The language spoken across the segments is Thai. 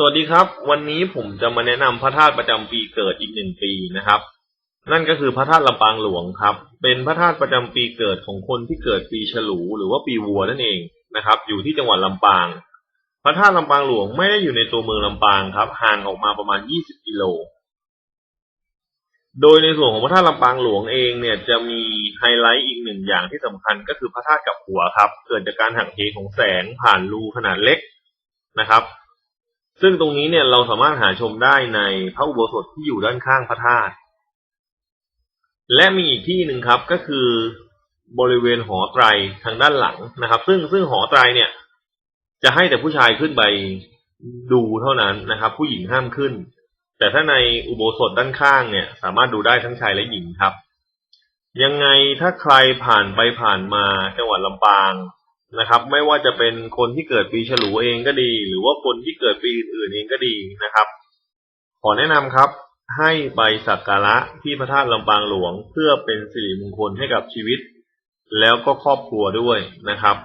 สวัสดีครับ วันนี้ผมจะมาแนะนำพระธาตุประจำปีเกิดอีกหนึ่งปีนะครับ นั่นก็คือพระธาตุลำปางหลวงครับ เป็นพระธาตุประจำปีเกิดของคนที่เกิดปีฉลู หรือว่าปีวัวนั่นเองนะครับ อยู่ที่จังหวัดลำปาง พระธาตุลำปางหลวงไม่ได้อยู่ในตัวเมืองลำปางครับห่างออกมาประมาณ 20 กิโล โดยในส่วนของพระธาตุลำปางหลวงเองเนี่ยจะมีไฮไลท์อีกหนึ่งอย่างที่สำคัญก็คือพระธาตุกับหัวครับ เกิดจากการหักเหของแสงผ่านรูขนาดเล็กนะครับ ซึ่งตรงนี้เนี่ยเราสามารถหาชมได้ในพระอุโบสถที่อยู่ด้านข้างพระธาตุและมีอีกที่หนึ่งครับก็คือบริเวณหอไตรทางด้านหลังนะครับ ซึ่งซึ่งหอไตรเนี่ย จะให้แต่ผู้ชายขึ้นไปดูเท่านั้นนะครับ ผู้หญิงห้ามขึ้น แต่ถ้าในอุโบสถด้านข้างเนี่ย สามารถดูได้ทั้งชายและหญิงครับ ยังไงถ้าใครผ่านไปผ่านมาจังหวัดลำปาง นะครับ ไม่ว่าจะเป็นคนที่เกิดปีฉลูเองก็ดี หรือว่าคนที่เกิดปีอื่นๆเองก็ดีนะครับ ขอแนะนำครับให้ไปสักการะที่พระธาตุลำปางหลวง เพื่อเป็นสิริมงคลให้กับชีวิต แล้วก็ครอบครัวด้วยนะครับ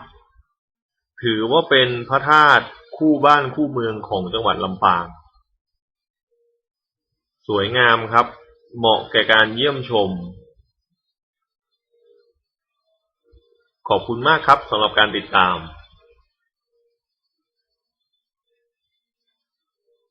ถือว่าเป็นพระธาตุคู่บ้านคู่เมืองของจังหวัดลำปาง สวยงามครับ เหมาะแก่การเยี่ยมชม ขอบคุณมากครับสำหรับการติดตาม